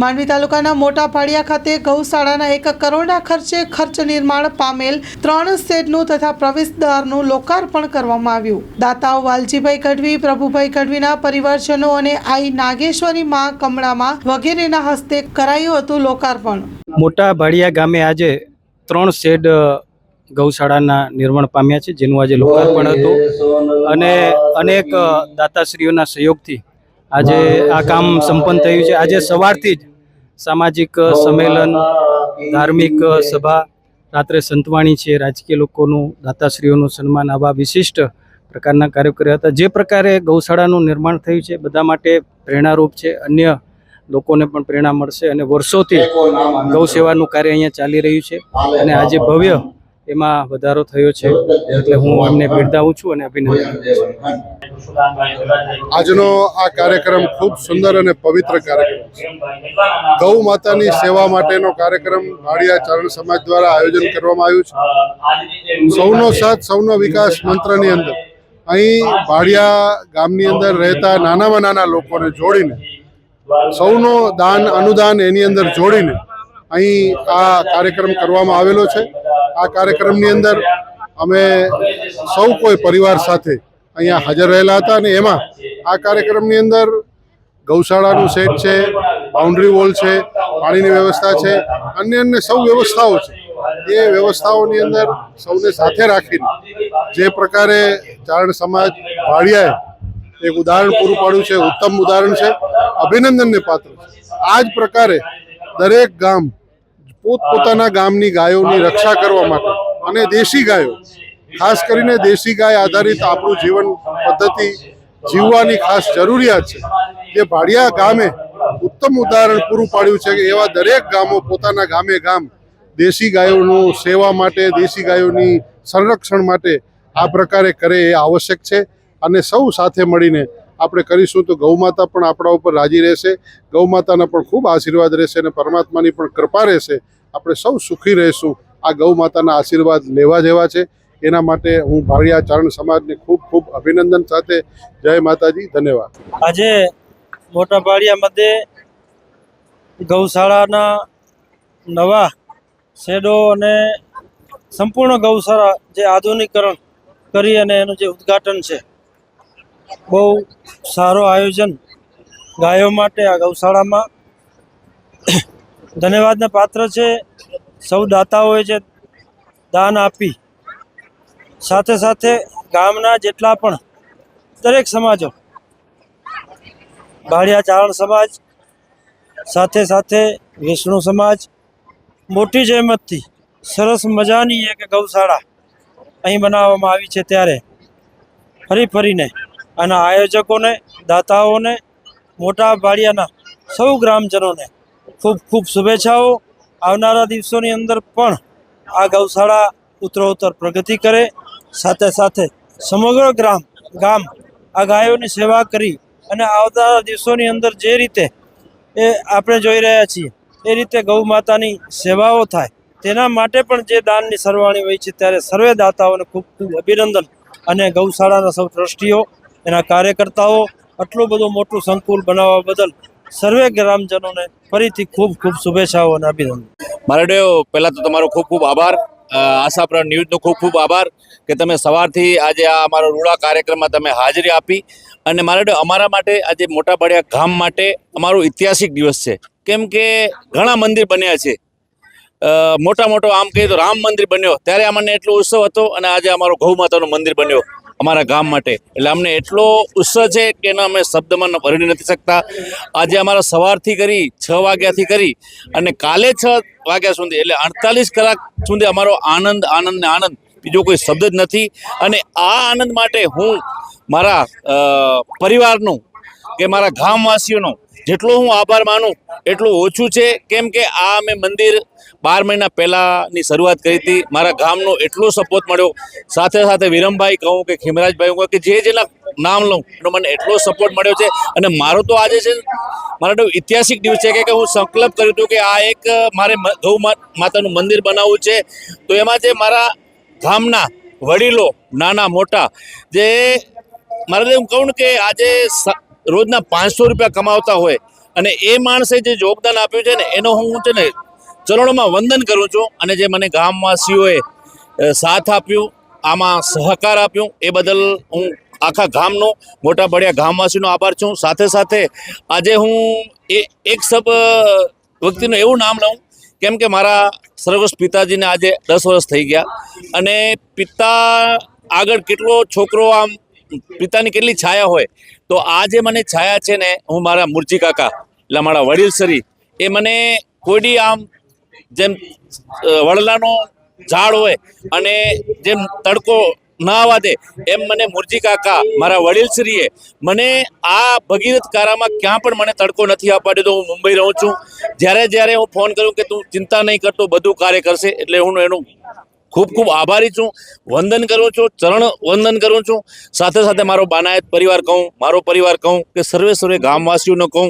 માંડવી તાલુકાના મોટા ફાળિયા ખાતે ગૌશાળાના એક કરોડના ખર્ચે ખર્ચ નિર્માણ પામેલ ત્રણ શેડનું તથા પ્રવેશદ્વારનું લોકાર્પણ કરવામાં આવ્યું. દાતાઓ વાલજીભાઈ ગઢવી પ્રભુભાઈ ગઢવીના પરિવારજનો અને આઈ નાગેશ્વરી માં કમળામાં વગેરેના હસ્તે કરાયું હતું લોકાર્પણ. મોટા ભાડિયા ગામે આજે ત્રણ શેડ ગૌશાળાના નિર્માણ પામ્યા છે જેનું આજે લોકાર્પણ હતું. અને અનેક દાતાશ્રીઓના સહયોગથી આજે આ કામ સંપન્ન થયું છે. આજે સવારથી જ સામાજિક સંમેલન ધાર્મિક સભા રાત્રે સંતવાણી છે. રાજકીય લોકોનું દાતાશ્રીઓનું સન્માન આવા વિશિષ્ટ પ્રકારના કાર્યો કર્યા હતા. જે પ્રકારે ગૌશાળાનું નિર્માણ થયું છે બધા માટે પ્રેરણારૂપ છે. અન્ય લોકોને પણ પ્રેરણા મળશે અને વર્ષોથી ગૌ સેવાનું કાર્ય અહીંયા ચાલી રહ્યું છે. અને આજે ભવ્ય એમાં વધારો થયો છે. એટલે હું એમને બિરદાવું છું અને અભિનંદન આજનો આ કાર્યક્રમ ખૂબ સુંદર અને પવિત્ર કાર્યક્રમ છે. ગૌ માતાની સેવા માટેનો કાર્યક્રમ ભાડિયા ચરણ સમાજ દ્વારા આયોજન કરવામાં આવ્યું છે. સૌનો સાથ, સૌનો વિકાસ મંત્રની અંદર. અહીં ભાડિયા ગામની અંદર રહેતા નાનામાં નાના લોકોને જોડીને, સૌનો દાન, અનુદાન એની અંદર જોડીને અહીં આ કાર્યક્રમ કરવામાં આવેલો છે. આ કાર્યક્રમની અંદર અમે સૌ કોઈ પરિવાર સાથે અહીંયા હાજર રહેલા હતા અને એમાં આ કાર્યક્રમની અંદર ગૌશાળાનું સેટ છે, બાઉન્ડ્રી વોલ છે, પાણીની વ્યવસ્થા છે, અન્ય અન્ય સૌ વ્યવસ્થાઓ છે. એ વ્યવસ્થાઓની અંદર સૌને સાથે રાખીને જે પ્રકારે ચારણ સમાજ ભાડિયાએ એક ઉદાહરણ પૂરું પાડ્યું છે, ઉત્તમ ઉદાહરણ છે, અભિનંદનને પાત્ર આ જ પ્રકારે દરેક ગામ પોતપોતાના ગામની ગાયોની રક્ષા કરવા માટે અને દેશી ગાયો ખાસ કરીને દેશી ગાય આધારિત આપણું જીવન પદ્ધતિ જીવવાની ખાસ જરૂરિયાત છે. જે ભાડિયા ગામે ઉત્તમ ઉદાહરણ પૂરું પાડ્યું છે કે એવા દરેક ગામો પોતાના ગામે ગામ દેશી ગાયોનું સેવા માટે દેશી ગાયોની સંરક્ષણ માટે આ પ્રકારે કરે એ આવશ્યક છે. અને સૌ સાથે મળીને આપણે કરીશું તો ગૌમાતા પણ આપણા ઉપર રાજી રહેશે. ગૌમાતાના પણ ખૂબ આશીર્વાદ રહેશે અને પરમાત્માની પણ કૃપા રહેશે. આપણે સૌ સુખી રહીશું. આ ગૌ માતાના આશીર્વાદ લેવા જેવા છે. એના માટે હું ભાડિયા ચારણ સમાજને ખૂબ ખૂબ અભિનંદન સાથે જય માતાજી, ધન્યવાદ. આજે મોટા ભાળિયા મધ્યે ગૌશાળાના નવા શેડો અને સંપૂર્ણ ગૌશાળા જે આધુનિકરણ કરી અને એનું જે ઉદ્ઘાટન છે, બહુ સારો આયોજન ગાયો માટે આ ગૌશાળામાં ધન્યવાદના પાત્ર છે. સૌ દાતાઓએ જે દાન આપી. સાથે સાથે ગામના જેટલા પણ દરેક સમાજો ભાડિયા ચારણ સમાજ, સાથે સાથે વિષ્ણુ સમાજ, મોટી જહેમતથી સરસ મજાની એક ગૌશાળા અહીં બનાવવામાં આવી છે ત્યારે. ફરી ફરીને આના આયોજકોને, દાતાઓને, મોટા ભાડિયાના સૌ ગ્રામજનોને ખૂબ ખૂબ શુભેચ્છાઓ. આવનારા દિવસોની અંદર પણ આ ગૌશાળા ઉત્તરોત્તર પ્રગતિ કરે. સાથે સાથે સમગ્ર ગ્રામ, ગામ આ ગાયોની સેવા કરી અને આવનારા દિવસોની અંદર જે રીતે એ આપણે જોઈ રહ્યા છીએ, એ રીતે ગૌ માતાની સેવાઓ થાય, તેના માટે પણ જે દાનની સરવાણી હોય છે, ત્યારે સર્વે દાતાઓને ખૂબ ખૂબ અભિનંદન અને ગૌશાળાના સૌ ટ્રસ્ટીઓ, એના કાર્યકર્તાઓ, આટલું બધું મોટું સંકુલ બનાવવા બદલ સર્વે ગ્રામજનોને ફરીથી ખૂબ ખૂબ શુભેચ્છાઓ અને અભિનંદન. મારાડેવ પહેલાં તો તમારો ખૂબ ખૂબ આભાર. આશાપ્રણ ન્યૂઝનો ખૂબ ખૂબ આભાર કે તમે સવારથી આજે આ અમારો રૂડા કાર્યક્રમમાં તમે હાજરી આપી. અને મારાડેવ અમારા માટે આજે મોટા બળિયા ગામ માટે અમારો ઐતિહાસિક દિવસ છે. કેમ કે ઘણા મંદિર બન્યા છે. મોટા મોટો આમ કહીએ તો રામ મંદિર બન્યો. ત્યારે અમને એટલો ઉત્સવ હતો અને આજે અમારો ગૌ માતાનું મંદિર બન્યો. અમારા ગામ માટે. એટલે અમને એટલો ઉત્સાહ છે કે એના અમે શબ્દમાં વર્ણી નથી શકતા. આજે અમારા સવારથી કરી, છ વાગ્યાથી કરી અને કાલે છ વાગ્યા સુધી, એટલે અડતાલીસ કલાક સુધી અમારો આનંદ આનંદ ને આનંદ. બીજો કોઈ શબ્દ જ નથી. અને આ આનંદ માટે હું મારા પરિવારનું કે મારા ગામવાસીઓનો જેટલો હું આભાર માનું, એટલું ઓછું છે. કેમ કે આ મેં મંદિર બાર મહિના પહેલાંની શરૂઆત કરી હતી. મારા ગામનો એટલો સપોર્ટ મળ્યો. સાથે સાથે વિરમભાઈ કહું કે ખીમરાજભાઈ કહું કે જે જેના નામ લઉં, એનો મને એટલો સપોર્ટ મળ્યો છે. અને મારો તો આજે છે મારો ઐતિહાસિક દિવસ છે કે હું સંકલ્પ કર્યું હતું કે આ એક મારે ગૌ માતાનું મંદિર બનાવવું છે. તો એમાં જે મારા ગામના વડીલો, નાના મોટા, જે મારે હું કહું કે આજે રોજના પાંચસો રૂપિયા કમાવતા હોય અને એ માણસે જે યોગદાન આપ્યું છે ને, એનો હું છે ને ચરણોમાં વંદન કરું છું. અને જે મને ગામવાસીઓએ સાથ આપ્યું, આમાં સહકાર આપ્યું, એ બદલ હું આખા ગામનો મોટા બળિયા ગામવાસીનો આભાર છું. સાથે સાથે આજે હું એ, એક સબ વ્યક્તિનું એવું નામ લઉં, કેમ કે મારા સર્વસ્વ પિતાજીને આજે દસ વર્ષ થઈ ગયા. અને પિતા આગળ કેટલો છોકરો આમ પિતાની કેટલી છાયા હોય, તો આ જે મને છાયા છે ને, હું મારા મુરજી કાકા, એટલે મારા વડીલ સરી, એ મને કોડી આમ જેમ વડલાનો ઝાડ હોય અને જેમ તડકો ના આવવા દે, એમ મને મુરજી કાકા, મારા વડીલશ્રીએ મને આ ભગીરથ કારામાં ક્યાં પણ મને તડકો નથી આપવા દેતો. હું મુંબઈ રહું છું. જ્યારે જ્યારે હું ફોન કર્યું કે તું ચિંતા નહીં કરતો બધું કાર્ય કરશે. એટલે હું એનું ખૂબ ખૂબ આભારી છું. વંદન કરું છું. ચરણ વંદન કરું છું. સાથે સાથે મારો બાનાયત પરિવાર કહું, મારો પરિવાર કહું કે સર્વે સર્વે ગામવાસીઓનો કહું,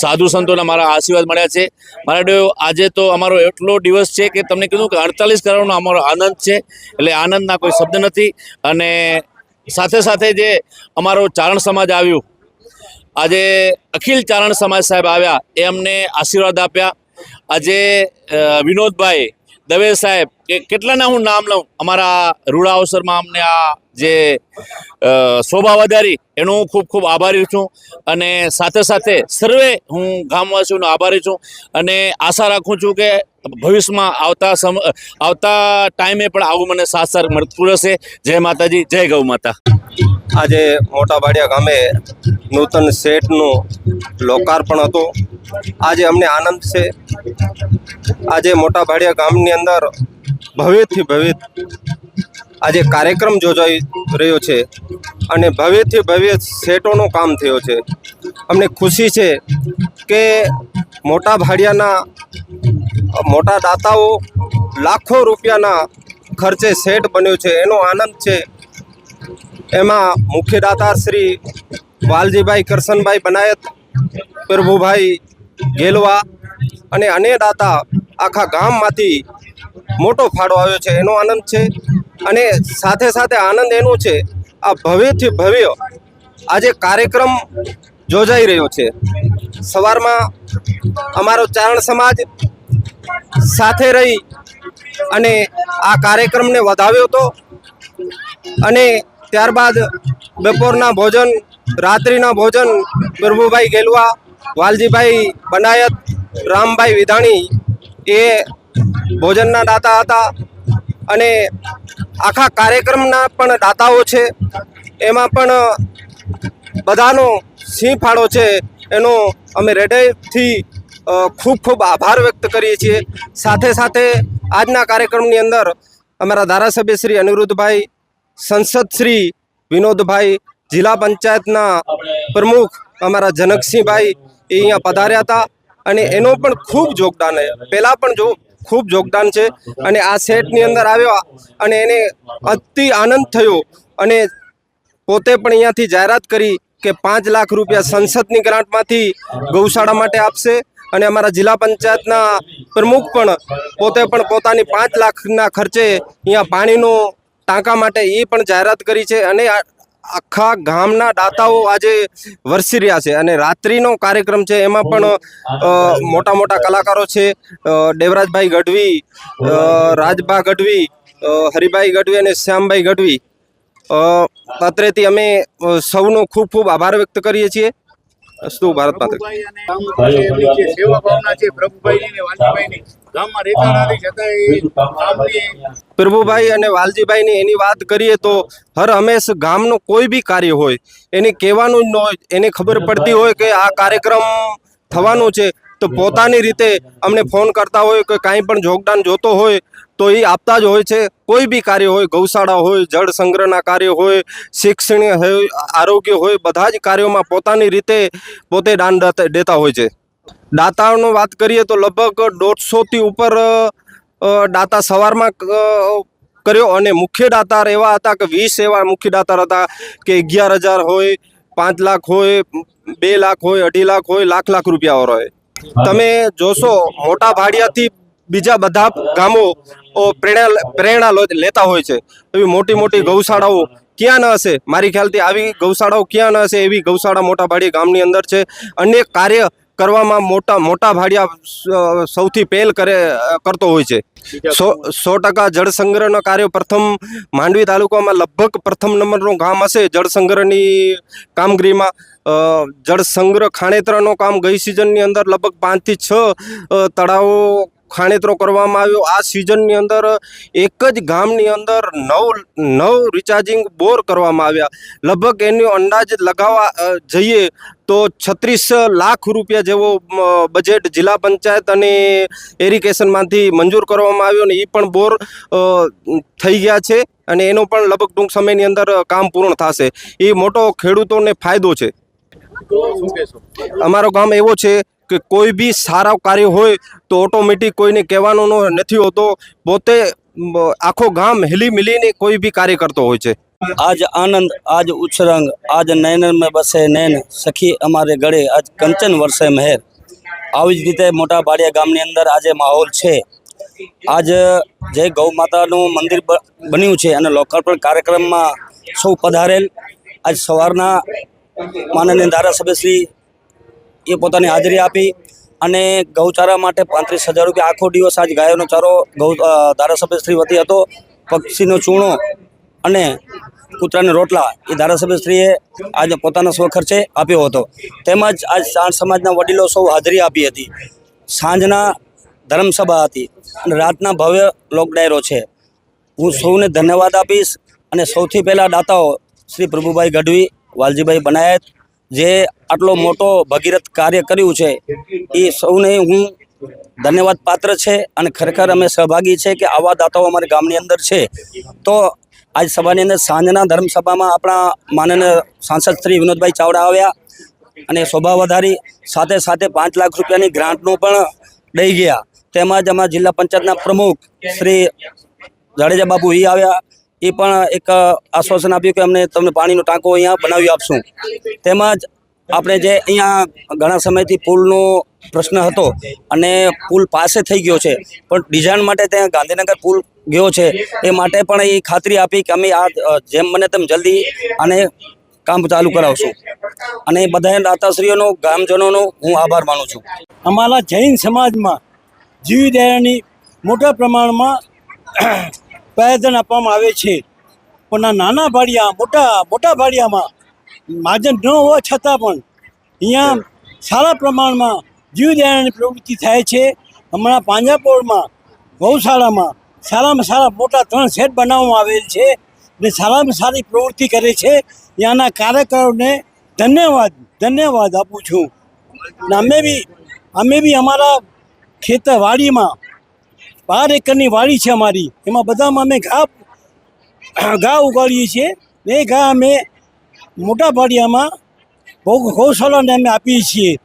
સાધુ સંતોના મારા આશીર્વાદ મળ્યા છે. મારા આજે તો અમારો એટલો દિવસ છે કે તમને કીધું કે અડતાલીસ કરોડનો અમારો આનંદ છે. એટલે આનંદના કોઈ શબ્દ નથી. અને સાથે સાથે જે અમારો ચારણ સમાજ આવ્યું, આજે અખિલ ચારણ સમાજ સાહેબ આવ્યા, એ અમને આશીર્વાદ આપ્યા. આજે વિનોદભાઈ દવે સાહેબ કે કેટલાના હું નામ લઉં? અમારા રૂડા અવસરમાં અમને આ જે શોભા વધારી, એનો હું ખૂબ ખૂબ આભારી છું. અને સાથે સાથે સર્વે હું ગામવાસીઓનો આભારી છું. અને આશા રાખું છું કે ભવિષ્યમાં આવતા સમ, આવતા ટાઈમે પણ આવું મને સાસર સાર મળતું રહેશે. જય માતાજી, જય ગૌ માતા. આજે મોટા બાડિયા ગામે નૂતન શેઠનું લોકાર્પણ હતું. આજે અમને આનંદ છે. આજે મોટા ભાડિયા ગામની અંદર ભવ્યથી ભવ્ય આજે કાર્યક્રમ યોજાઈ રહ્યો છે અને ભવ્યથી ભવ્ય સેટોનું કામ થયો છે. અમને ખુશી છે કે મોટા ભાડિયાના, મોટા દાતાઓ લાખો રૂપિયાના ખર્ચે સેટ બન્યો છે. એનો આનંદ છે. એમાં મુખ્ય દાતા શ્રી વાલજીભાઈ કરશનભાઈ બનાયત, પ્રભુભાઈ ગેલવા અને અન્ય દાતા આખા ગામમાંથી મોટો ફાળો આવ્યો છે, એનો આનંદ છે. અને સાથે સાથે આનંદ એનો છે, આ ભવ્યથી ભવ્ય આજે કાર્યક્રમ યોજાઈ રહ્યો છે. સવારમાં અમારો ચારણ સમાજ સાથે રહી અને આ કાર્યક્રમને વધાવ્યો હતો. અને ત્યારબાદ બપોરના ભોજન, રાત્રિના ભોજન પ્રભુભાઈ ગેલવા, વાલજીભાઈ બનાયત, રામભાઈ વિધાણી એ ભોજનના દાતા હતા અને આખા કાર્યક્રમના પણ દાતાઓ છે. એમાં પણ બધાનો સિંહ ફાળો છે એનો અમે હૃદયથી ખૂબ ખૂબ આભાર વ્યક્ત કરીએ છીએ. સાથે સાથે આજના કાર્યક્રમની અંદર અમારા ધારાસભ્ય શ્રી અનિરુદ્ધભાઈ, સંસદ શ્રી વિનોદભાઈ, જિલ્લા પંચાયતના પ્રમુખ અમારા જનકસિંહભાઈ એ અહીંયા પધાર્યા હતા અને એનો પણ ખૂબ યોગદાન પહેલાં પણ જો ખૂબ યોગદાન છે અને આ સેટની અંદર આવ્યો અને એને અતિ આનંદ થયો અને પોતે પણ અહીંયાથી જાહેરાત કરી કે પાંચ લાખ રૂપિયા સંસદની ગ્રાન્ટમાંથી ગૌશાળા માટે આપશે અને અમારા જિલ્લા પંચાયતના પ્રમુખ પણ પોતે પણ પોતાની પાંચ લાખના ખર્ચે અહીંયા પાણીનો ટાંકા માટે એ પણ જાહેરાત કરી છે અને આખા ગામના દાતાઓ આજે વરસી રહ્યા છે અને રાત્રિનો કાર્યક્રમ છે. એમાં પણ મોટા મોટા કલાકારો છે. દેવરાજભાઈ ગઢવી રાજભા ગઢવી હરિભાઈ ગઢવી અને શ્યામભાઈ ગઢવી. અત્રેથી અમે સૌનો ખૂબ ખૂબ આભાર વ્યક્ત કરીએ છીએ. અસ્તુ ભારત માતા પ્રભુભાઈ અને વાલજીભાઈ ને એની વાત કરીએ તો હર હંમેશ ગામનું કોઈ બી કાર્ય હોય એને કહેવાનું જ ન હોય એને ખબર પડતી હોય કે આ કાર્યક્રમ થવાનું છે. તો પોતાની રીતે અમને ફોન કરતા હોય કે કાંઈ પણ યોગદાન જોતો હોય તો એ આપતા જ હોય છે. કોઈ બી કાર્ય હોય ગૌશાળા હોય જળ સંગ્રહના કાર્ય હોય શિક્ષણ હોય આરોગ્ય હોય બધા જ કાર્યોમાં પોતાની રીતે પોતે દાન દેતા હોય છે. દાતાઓનો વાત કરીએ તો લગભગ દોઢસોથી ઉપર દાતા સવારમાં કર્યો અને મુખ્ય દાતાર એવા હતા કે વીસ એવા મુખ્ય દાતાર હતા કે અગિયાર હજાર હોય પાંચ લાખ હોય બે લાખ હોય અઢી લાખ હોય લાખ લાખ રૂપિયા હોય. તમે જોશો, મોટા ભાડિયાથી બીજા બધા ગામો પ્રેરણા પ્રેરણા લેતા હોય છે. એવી મોટી મોટી ગૌશાળાઓ ક્યાં ન હશે? મારી ખ્યાલથી આવી ગૌશાળાઓ ક્યાં ન હશે એવી ગૌશાળા મોટા ભાડિયા ગામની અંદર છે. અનેક કાર્ય કરવામાં મોટા મોટા ભાડિયા સૌથી પહેલ કરે કરતો હોય છે. સો સો ટકા જળ સંગ્રહનો કાર્ય પ્રથમ માંડવી તાલુકામાં લગભગ પ્રથમ નંબરનું ગામ હશે. જળ સંગ્રહની કામગીરીમાં જળ સંગ્રહ ખાણેતરાનું કામ ગઈ સિઝનની અંદર લગભગ પાંચથી છ તળાવો ખાણેતરો કરવામાં આવ્યો. આ સિઝનની અંદર એક જ ગામની અંદર નવ નવ રિચાર્જિંગ બોર કરવામાં આવ્યા. લગભગ એનો અંદાજ લગાવવા જઈએ તો છત્રીસ લાખ રૂપિયા જેવો બજેટ જિલ્લા પંચાયત અને એરિગેશનમાંથી મંજૂર કરવામાં આવ્યો ને એ પણ બોર થઈ ગયા છે અને એનો પણ લગભગ ટૂંક સમયની અંદર કામ પૂર્ણ થશે. એ મોટો ખેડૂતોને ફાયદો છે. અમારો ગામ એવો છે કે કોઈ બી સારા કાર્ય હોય તો ઓટોમેટિક કોઈને કહેવાનું નથી હોતો. પોતે આખો ગામ હિલી મિલીને કોઈ બી કાર્ય કરતો હોય છે. આજ આનંદ, આજ ઉછરંગ, આજ નયનમાં બસે નૈન સખી અમારે ગળે, આજ કંચન વર્ષે મહેર. આવી જ રીતે મોટા બાડિયા ગામની અંદર આજે માહોલ છે. આજ જે ગૌ માતાનું મંદિર બન્યું છે અને લોકાર્પણ કાર્યક્રમમાં સૌ પધારેલ. આજ સવારના માનનીય ધારાસભ્યશ્રી એ પોતાની હાજરી આપી અને ગૌચારા માટે પાંત્રીસ હજાર રૂપિયા આખો દિવસ આજ ગાયોનો ચારો ગૌ ધારાસભ્યશ્રી વતી હતો. પક્ષીનો ચૂણો અને કૂતરાના રોટલા એ ધારાસભ્યશ્રીએ આજે પોતાના સ્વખર્ચે આપ્યો હતો. તેમજ આજ સાંજ સમાજના વડીલો સૌ હાજરી આપી હતી. સાંજના ધર્મસભા હતી અને રાતના ભવ્ય લોક ડાયરો છે. હું સૌને ધન્યવાદ આપીશ અને સૌથી પહેલાં દાતાઓ શ્રી પ્રભુભાઈ ગઢવી, વાલજીભાઈ બનાયત જે આટલો મોટો ભગીરથ કાર્ય કર્યું છે, એ સૌને હું ધન્યવાદ પાત્ર છે અને ખરેખર અમે સહભાગી છે કે આવા દાતાઓ અમારા ગામની અંદર છે. તો આજ સભાની અંદર સાંજના ધર્મસભામાં આપણા માનનીય સાંસદ શ્રી વિનોદભાઈ ચાવડા આવ્યા અને શોભા વધારી, સાથે સાથે પાંચ લાખ રૂપિયાની ગ્રાન્ટનું પણ દઈ ગયા. તેમજ અમારા જિલ્લા પંચાયતના પ્રમુખ શ્રી જાડેજા બાપુ એ આવ્યા એ પણ એક આશ્વાસન આપ્યું કે અમને તમને પાણીનો ટાંકો અહીંયા બનાવી આપશું. તેમજ આપણે જે અહીંયા ઘણા સમયથી પુલનો પ્રશ્ન હતો અને પુલ પાસે થઈ ગયો છે, પણ ડિઝાઇન માટે ત્યાં ગાંધીનગર પુલ ગયો છે, એ માટે પણ એ ખાતરી આપી કે અમે આ જેમ બને તેમ જલ્દી આને કામ ચાલુ કરાવશું. અને બધા દાતાશ્રીઓનો, ગામજનોનો હું આભાર માનું છું. અમારા જૈન સમાજમાં જીવદયાની મોટા પ્રમાણમાં પ્રયત્ન આપવામાં આવે છે. પણ નાના ભાડિયા, મોટા મોટા ભાડિયામાં માજન ન હોવા છતાં પણ અહીંયા સારા પ્રમાણમાં જીવદયાની પ્રવૃત્તિ થાય છે. હમણાં પાંજાપોળમાં, ગૌશાળામાં સારામાં સારા મોટા ત્રણ સેટ બનાવવામાં આવેલ છે ને સારામાં સારી પ્રવૃત્તિ કરે છે. ત્યાંના કાર્યકરોને ધન્યવાદ ધન્યવાદ આપું છું. અમે બી અમે બી અમારા ખેતર વાડીમાં બાર એકરની વાડી છે અમારી. એમાં બધામાં અમે ઘા ઘા ઉગાડીએ છીએ. એ ઘા અમે મોટા પાડિયામાં ગૌશાળાને અમે આપીએ છીએ.